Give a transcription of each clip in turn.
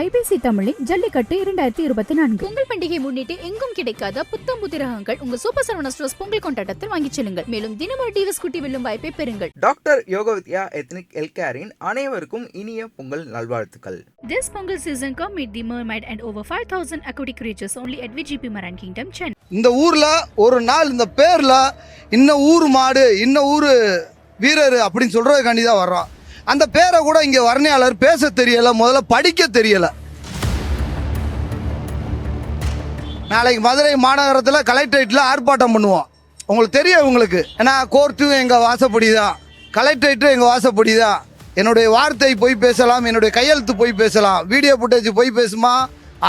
IBC தமிழின் ஜல்லிக்கட்டு இரண்டாயிரத்தி இருபத்தி நான்கு. பொங்கல் பண்டிகை முன்னிட்டு எங்கும் கிடைக்காத புத்தம் புதிரகங்கள் உங்கள் சூப்பர் சரவணா ஸ்டோர்ஸ் பொங்கல் கொண்டாட்டத்தில் வாங்கிச் செல்லுங்கள். மேலும் தினமொரு டிவிஸ் குட்டி வெல்லும் வாய்ப்பை பெறுங்கள். டாக்டர் யோகவித்யா எத்னிக் ஹெல்கேரின் அனைவருக்கும் இனிய பொங்கல் நல்வாழ்த்துக்கள். This Pongal season come meet the mermaid and over 5000 aquatic creatures only at VGP Maran Kingdom, Chennai. இந்த ஊரில் ஒரு நாள் இந்த பேரில் இன்ன ஊர் மாடு இன்ன ஊர் வீரர் அப்படின்னு சொல்கிறதுக்காண்டி தான் வர்றோம். அந்த பேரை கூட இங்கே வர்ணையாளர் பேச தெரியலை முதல்ல படிக்க தெரியலை. நாளைக்கு மதுரை மாநகரத்தில் கலெக்டரேட்டில் ஆர்ப்பாட்டம் பண்ணுவோம். உங்களுக்கு தெரியும் உங்களுக்கு ஏன்னா கோர்ட்டும் எங்கள் வாசப்படி தான் கலெக்டரேட்டும் எங்கள் வாசப்படி தான் என்னுடைய வார்த்தை போய் பேசலாம் என்னுடைய கையெழுத்து போய் பேசலாம். வீடியோ ஃபுட்டேஜ் போய் பேசுமா?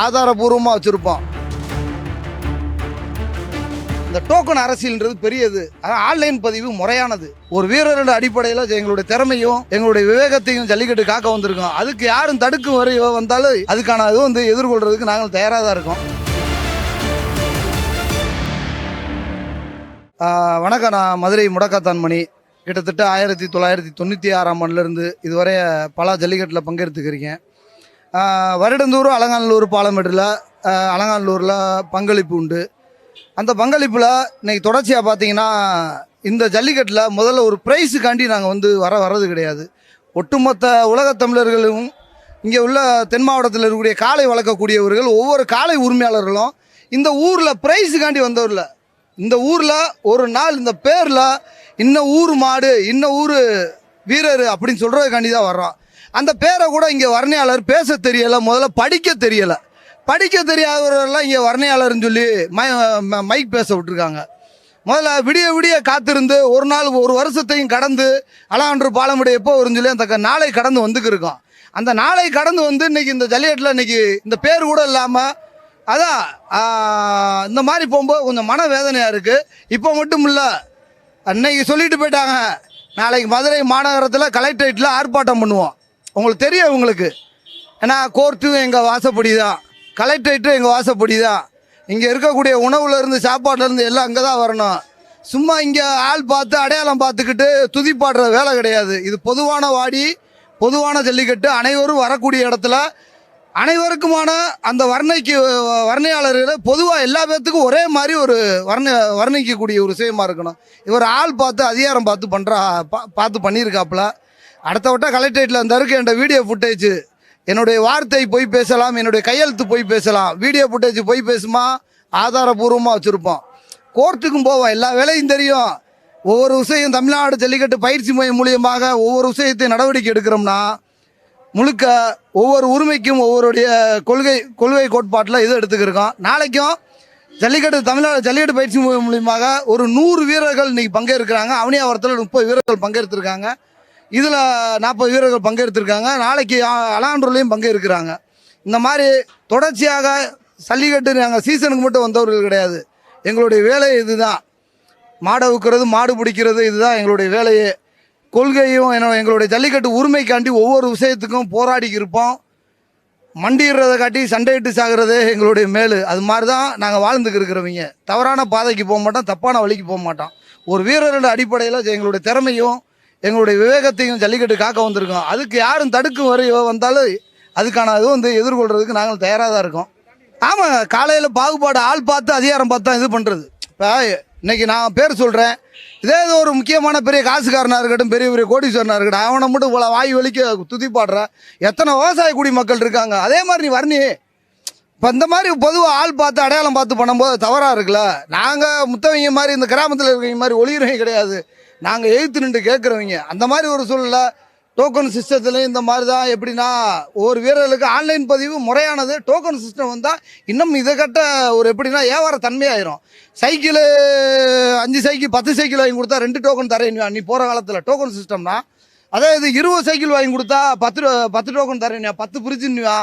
ஆதாரபூர்வமாக வச்சுருப்போம். இந்த டோக்கன் அரசியல்ன்றது பெரியது. ஆனால் ஆன்லைன் பதிவு முறையானது. ஒரு வீரரோட அடிப்படையில் எங்களுடைய திறமையும் எங்களுடைய விவேகத்தையும் ஜல்லிக்கட்டு காக்க வந்திருக்கோம். அதுக்கு யாரும் தடுக்கும் வரை வந்தாலும் அதுக்கான இது வந்து எதிர்கொள்றதுக்கு நாங்கள் தயாராக தான் இருக்கோம். வணக்கம் நான் மதுரை முடக்காத்தான்மணி கிட்டத்தட்ட ஆயிரத்தி தொள்ளாயிரத்தி தொண்ணூற்றி ஆறாம் ஆண்டுலேருந்து இதுவரை பல ஜல்லிக்கட்டில் பங்கெடுத்துக்கிறீங்க வருடந்தூரும் வருடந்தோறும் அலங்காநல்லூர் பாலமேட்டில் அலங்காநல்லூரில் பங்களிப்பு உண்டு. அந்த பங்களிப்பில் இன்னைக்கு தொடர்ச்சியாக பார்த்தீங்கன்னா இந்த ஜல்லிக்கட்டில் முதல்ல ஒரு ப்ரைஸுக்காண்டி நாங்கள் வந்து வர வர்றது கிடையாது. ஒட்டுமொத்த உலகத் தமிழர்களும் இங்கே உள்ள தென் மாவட்டத்தில் இருக்கக்கூடிய காளை வளர்க்கக்கூடியவர்கள் ஒவ்வொரு காளை உரிமையாளர்களும் இந்த ஊரில் ப்ரைஸுக்காண்டி வந்தவரில் இந்த ஊரில் ஒரு நாள் இந்த பேரில் இன்ன ஊர் மாடு இன்ன ஊர் வீரர் அப்படின்னு சொல்கிறதுக்காண்டி தான் வர்றோம். அந்த பேரை கூட இங்கே வர்ணையாளர் பேச தெரியலை முதல்ல படிக்க தெரியலை. படிக்க தெரியாதவரெல்லாம் இங்கே வர்ணையாளர்னு சொல்லி மை ம- மைக் பேச விட்டுருக்காங்க. முதல்ல விடிய விடிய காத்திருந்து ஒரு நாள் ஒரு வருஷத்தையும் கடந்து அலான்று பாலமுடைய எப்போ வரும்னு சொல்லி அந்த நாளை கடந்து வந்துக்கு இருக்கோம். அந்த நாளை கடந்து வந்து இன்னைக்கு இந்த ஜல்லிக்கட்டில் இன்னைக்கு இந்த பேர் கூட இல்லாமல் அதான் இந்த மாதிரி போகும்போது கொஞ்சம் மன வேதனையாக இருக்குது இப்போ மட்டும் இல்லை அன்னைக்கு சொல்லிட்டு போயிட்டாங்க. நாளைக்கு மதுரை மாநகரத்தில் கலெக்டரேட்டில் ஆர்ப்பாட்டம் பண்ணுவோம். உங்களுக்கு தெரியும் உங்களுக்கு. ஏன்னா கோர்ட்டும் எங்கள் வாசப்படி தான் கலெக்டரேட்டு எங்கள் வாசப்படி தான் இங்கே இருக்கக்கூடிய உணவுலேருந்து சாப்பாட்டிலேருந்து எல்லாம் அங்கே தான் வரணும். சும்மா இங்கே ஆள் பார்த்து அடையாளம் பார்த்துக்கிட்டு துதிப்பாடுற வேலை கிடையாது. இது பொதுவான வாடி பொதுவான ஜல்லிக்கட்டு. அனைவரும் வரக்கூடிய இடத்துல அனைவருக்குமான அந்த வர்ணைக்கு வர்ணையாளர்களை பொதுவாக எல்லா பேர்த்துக்கும் ஒரே மாதிரி ஒரு வர்ண வர்ணிக்கக்கூடிய ஒரு விஷயமா இருக்கணும். இவர் ஆள் பார்த்து அதிகாரம் பார்த்து பண்ணுறா பா பார்த்து பண்ணியிருக்காப்புல. அடுத்த வட்டம் கலெக்டரேட்டில் அந்த இருக்கு என்கிட்ட வீடியோ ஃபுட்டேஜ் என்னுடைய வார்த்தை போய் பேசலாம் என்னுடைய கையெழுத்து போய் பேசலாம் வீடியோ ஃபுட்டேஜ் போய் பேசுமா ஆதாரபூர்வமாக வச்சுருப்போம். கோர்ட்டுக்கும் போவோம் எல்லா வேலையும் தெரியும். ஒவ்வொரு விஷயம் தமிழ்நாடு ஜல்லிக்கட்டு பயிற்சி மையம் மூலியமாக ஒவ்வொரு விஷயத்தையும் நடவடிக்கை எடுக்கிறோம்னா முழுக்க ஒவ்வொரு உரிமைக்கும் ஒவ்வொருடைய கொள்கை கொள்கை கோட்பாட்டில் இது எடுத்துக்கிருக்கோம். நாளைக்கும் ஜல்லிக்கட்டு தமிழ்நாடு ஜல்லிக்கட்டு பயிற்சி மூலியமாக ஒரு நூறு வீரர்கள் இன்னைக்கு பங்கேற்கிறாங்க. அவனியாவரத்தில் முப்பது வீரர்கள் பங்கேற்றிருக்காங்க. இதில் நாற்பது வீரர்கள் பங்கெடுத்திருக்காங்க. நாளைக்கு அலாண்டூர்லேயும் பங்கேற்கிறாங்க இந்த மாதிரி தொடர்ச்சியாக ஜல்லிக்கட்டு நாங்கள் சீசனுக்கு மட்டும் வந்தவர்கள் கிடையாது. எங்களுடைய வேலை இதுதான். மாடை ஊக்குறது மாடு பிடிக்கிறது இதுதான் எங்களுடைய வேலையே. கொள்கையும் என்ன- எங்களுடைய ஜல்லிக்கட்டு உரிமைக்காண்டி ஒவ்வொரு விஷயத்துக்கும் போராடி இருப்போம். மண்டிடுறதை காட்டி சண்டையிட்டு சாகிறதே எங்களுடைய மேலு. அது மாதிரி தான் நாங்கள் வாழ்ந்துக்கு இருக்கிறவங்க. தவறான பாதைக்கு போக மாட்டோம் தப்பான வழிக்கு போக மாட்டோம். ஒரு வீரரோட அடிப்படையில் எங்களுடைய திறமையும் எங்களுடைய விவேகத்தையும் ஜல்லிக்கட்டு காக்க வந்திருக்கோம். அதுக்கு யாரும் தடுக்கும் வரையோ வந்தாலும் அதுக்கான இது வந்து எதிர்கொள்றதுக்கு நாங்கள் தயாராக தான் இருக்கோம். ஆமாம் காலையில் பாகுபாடு ஆள் பார்த்து அதிகாரம் பார்த்து தான் இது பண்ணுறது இப்போ இன்னைக்கு நான் பேர் சொல்கிறேன் இதே ஏதோ ஒரு முக்கியமான பெரிய காசுக்காரனாக இருக்கட்டும் பெரிய பெரிய கோடீஸ்வரனாக இருக்கட்டும் அவனை மட்டும் இவ்வளோ வாய் வலிக்க துதிப்பாடுற. எத்தனை விவசாய குடிமக்கள் இருக்காங்க. அதே மாதிரி நீ வரணி. இப்போ இந்த மாதிரி பொதுவாக ஆள் பார்த்து அடையாளம் பார்த்து பண்ணும்போது தவறாக இருக்குல்ல? நாங்கள் முத்தவங்க மாதிரி இந்த கிராமத்தில் இருக்கிறவங்க மாதிரி ஒளிகிறவங்க கிடையாது. நாங்கள் எழுத்து நின்று கேட்குறவங்க. அந்த மாதிரி ஒரு சூழ்நிலை டோக்கன் சிஸ்டத்துலையும் இந்த மாதிரி தான் எப்படின்னா ஒவ்வொரு வீரர்களுக்கு ஆன்லைன் பதிவு முறையானது டோக்கன் சிஸ்டம் வந்தால் இன்னும் இதை கட்ட ஒரு எப்படின்னா வியாபார தன்மையாயிரும். சைக்கிள் அஞ்சு சைக்கிள் பத்து சைக்கிள் வாங்கி கொடுத்தா ரெண்டு டோக்கன் தரேன். நீ போகிற காலத்தில் டோக்கன் சிஸ்டம்னா அதே இது இருபது சைக்கிள் வாங்கி கொடுத்தா பத்து பத்து டோக்கன் தரேன் பத்து பிரிச்சுன்னுவா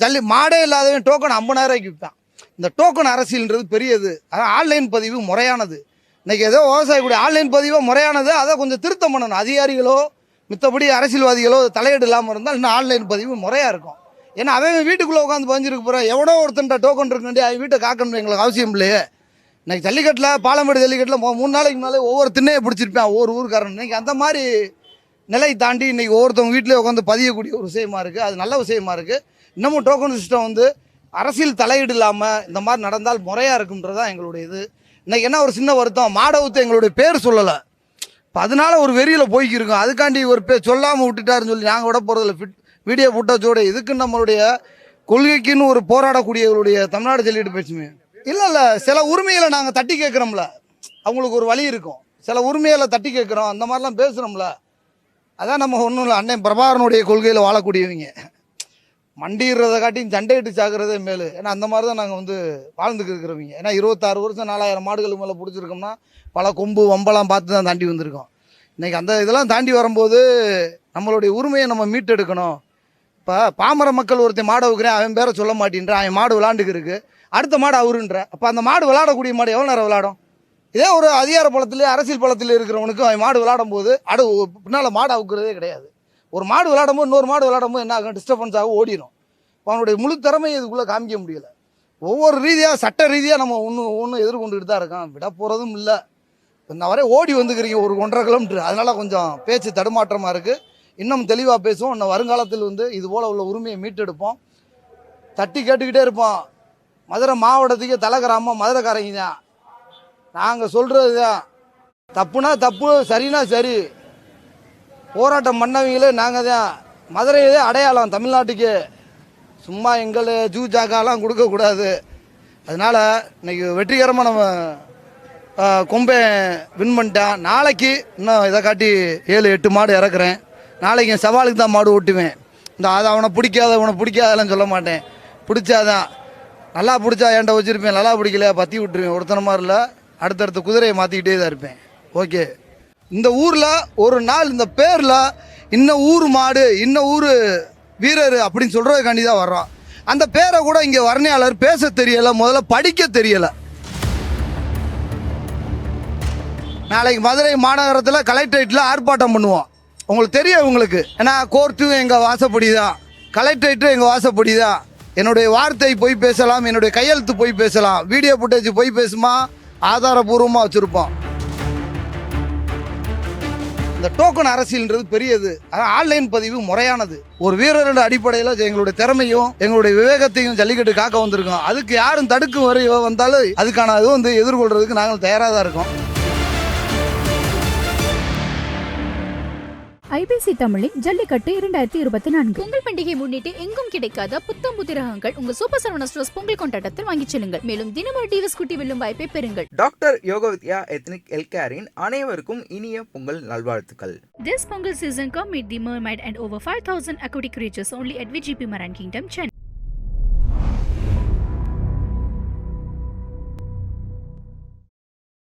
ஜல்லி மாடே இல்லாதவன் டோக்கன் ஐம்பதாயிரம் ரூபாய்க்கு விற்பான். இந்த டோக்கன் அரசியல்ன்றது பெரியது. ஆனால் ஆன்லைன் பதிவு முறையானது. இன்னைக்கு ஏதோ விவசாய கூட ஆன்லைன் பதிவு முறையானது அதை கொஞ்சம் திருத்தம் பண்ணணும். அதிகாரிகளோ மித்தபடி அரசியல்வாதிகளோ தலையீடு இல்லாமல் இருந்தால் இன்னும் ஆன்லைன் பதிவு முறையாக இருக்கும். ஏன்னா அவன் வீட்டுக்குள்ளே உட்காந்து பதிஞ்சிருக்க போகிறான் எவனோ ஒருத்தன்ட்ட டோக்கன் இருக்குண்டி அவன் வீட்டை காக்கணும் எங்களுக்கு அவசியம் இல்லையே. இன்னைக்கு ஜல்லிக்கட்டில் பாலமேடு ஜல்லிக்கட்டில் மூணு நாளைக்கு மேலே ஒவ்வொரு திண்ணையை பிடிச்சிருப்பேன் ஒவ்வொரு ஊருக்காரன். இன்னைக்கு அந்த மாதிரி நிலை தாண்டி இன்னைக்கு ஒவ்வொருத்தவங்க வீட்டிலே உட்காந்து பதியக்கூடிய ஒரு விஷயமா இருக்குது அது நல்ல விஷயமா இருக்குது இன்னமும் டோக்கன் சிஸ்டம் வந்து அரசியல் தலையீடு இல்லாமல் இந்த மாதிரி நடந்தால் முறையாக இருக்குன்றது தான் எங்களுடைய இது. இன்னைக்கு என்ன ஒரு சின்ன வருத்தம்? மாடவத்தை எங்களுடைய பேர் சொல்லலை. இப்போ அதனால ஒரு வெறியில் போய்க்கிருக்கோம். அதுக்காண்டி ஒரு பேர் சொல்லாமல் விட்டுட்டாருன்னு சொல்லி நாங்கள் விட போகிறதில்ல ஃபிட் வீடியோ ஃபுட்டோச்சோட இதுக்கு நம்மளுடைய கொள்கைக்குன்னு ஒரு போராடக்கூடியவர்களுடைய தமிழ்நாடு ஜல்லிக்கட்டு பேசுமே? இல்லை இல்லை. சில உரிமைகளை நாங்கள் தட்டி கேட்குறோம்ல. அவங்களுக்கு ஒரு வழி இருக்கும். சில உரிமைகளை தட்டி கேட்குறோம். அந்த மாதிரிலாம் பேசுகிறோம்ல அதான் நம்ம ஒன்றும் இல்லை. அண்ணன் பிரபாகரனுடைய கொள்கையில் வாழக்கூடியவங்க. மண்டிடுறதை காட்டியும் சண்டையிட்டு சாக்குறதே மேலு. ஏன்னா அந்த மாதிரி தான் நாங்கள் வந்து வாழ்ந்துக்கு இருக்கிறவங்க. ஏன்னா இருபத்தாறு வருஷம் நாலாயிரம் மாடுகள் மேலே பிடிச்சிருக்கோம்னா பல கொம்பு வம்பெல்லாம் பார்த்து தான் தாண்டி வந்திருக்கோம். இன்றைக்கி அந்த இதெல்லாம் தாண்டி வரும்போது நம்மளுடைய உரிமையை நம்ம மீட்டெடுக்கணும். இப்போ பாமர மக்கள் ஒருத்தன் மாடை வைக்கிறேன் அவன் பேரை சொல்ல மாட்டேன்றான் அவன் மாடு விளாண்டுக்கு அடுத்த மாடு அவருன்ற. அப்போ அந்த மாடு விளாடக்கூடிய மாடு எவ்வளோ நேரம் விளாடும்? இதே ஒரு அதிகார பலத்திலே அரசியல் பலத்தில் இருக்கிறவனுக்கு அவன் மாடு விளாடும் போது அடு பின்னால் மாடு அவுக்கிறதே கிடையாது. ஒரு மாடு விளாடும் போது இன்னொரு மாடு விளாடும் போது என்ன ஆகும் டிஸ்டர்பன்ஸ் ஆகும் ஓடிடும் அவனுடைய முழு திறமையை இதுக்குள்ளே காமிக்க முடியலை. ஒவ்வொரு ரீதியாக சட்ட ரீதியாக நம்ம ஒன்று ஒன்று எதிர்கொண்டுகிட்டு தான் இருக்கோம் விட போகிறதும் இல்லை. இன்ன வரை ஓடி வந்துக்கிறீங்க ஒரு ஒன்றரை கிலோமீட்டர் அதனால் கொஞ்சம் பேச்சு தடுமாற்றமாக இருக்குது இன்னும் தெளிவாக பேசுவோம். இன்னும் வருங்காலத்தில் வந்து இது போல் உள்ள உரிமையை மீட்டெடுப்போம். தட்டி கேட்டுக்கிட்டே இருப்போம். மதுரை மாவட்டத்துக்கு தலை கிராமம் மதுரைக்காரங்க தான். நாங்கள் சொல்கிறது தான். தப்புனா தப்பு சரினா சரி. போராட்டம் பண்ணவங்களே நாங்கள் தான். மதுரையிலே அடையாளம் தமிழ்நாட்டுக்கு. சும்மா எங்களை ஜூ ஜாக்காலாம் கொடுக்கக்கூடாது. அதனால் இன்னைக்கு வெற்றிகரமாக நம்ம கொம்பை வின் பண்ணிட்டேன் நாளைக்கு இன்னும் இதை காட்டி ஏழு எட்டு மாடு இறக்குறேன். நாளைக்கு என் சவாலுக்கு தான் மாடு ஓட்டுவேன். இந்த அதை அவனை பிடிக்காத அவனை பிடிக்காதெல்லாம் சொல்ல மாட்டேன். பிடிச்சாதான். நல்லா பிடிச்சா என்கிட்ட வச்சுருப்பேன்? நல்லா பிடிக்கல பற்றி விட்டுருவேன். ஒருத்தன மாதிரி இல்லை. அடுத்தடுத்த குதிரையை மாற்றிக்கிட்டே தான் இருப்பேன். ஓகே. இந்த ஊரில் ஒரு நாள் இந்த பேரில் இன்ன ஊர் மாடு இன்ன ஊர் வீரர் அப்படின்னு சொல்கிறதுக்காண்டி தான் வர்றோம். அந்த பேரை கூட இங்கே வர்ணையாளர் பேச தெரியலை முதல்ல படிக்க தெரியலை. நாளைக்கு மதுரை மாநகரத்தில் கலெக்டரேட்டில் ஆர்ப்பாட்டம் பண்ணுவோம். உங்களுக்கு தெரியும் உங்களுக்கு ஏன்னா கோர்ட்டும் எங்கள் வாசப்படி தான் கலெக்டரேட்டும் எங்கள் வாசப்படி தான் என்னுடைய வார்த்தை போய் பேசலாம் என்னுடைய கையெழுத்து போய் பேசலாம். வீடியோ ஃபுட்டேஜ் போய் பேசுமா? ஆதாரபூர்வமாக வச்சுருப்போம். இந்த டோக்கன் அரசியல்ன்றது பெரியது. ஆனால் ஆன்லைன் பதிவு முறையானது. ஒரு வீரரோட அடிப்படையில் எங்களுடைய திறமையும் எங்களுடைய விவேகத்தையும் ஜல்லிக்கட்டு காக்க வந்திருக்கோம். அதுக்கு யாரும் தடுக்கும் வரை வந்தாலும் அதுக்கான இது வந்து எதிர்கொள்றதுக்கு நாங்கள் தயாராக தான் இருக்கோம். ஐபிசி தமிழின் ஜல்லிக்கட்டு இரண்டாயிரத்தி இருபத்தி நான்கு. பொங்கல் பண்டிகை முன்னிட்டு எங்கும் கிடைக்காத புத்தம் புதிரகங்கள் உங்க சூப்பர் சரவணா ஸ்டோர்ஸ் பொங்கல் கொண்டாட்டத்தில் வாங்கிச் செல்லுங்கள். மேலும் தினம் ஒரு டிவி ஸ்கூட்டி வெல்லும் வாய்ப்பை பெறுங்கள். டாக்டர் யோகவித்யா எத்னிக் ஹெல்த் அனைவருக்கும் இனிய பொங்கல் நல்வாழ்த்துக்கள். This Pongal season come meet the mermaid and over 5000 aquatic creatures only at VGP Maran Kingdom, Chennai.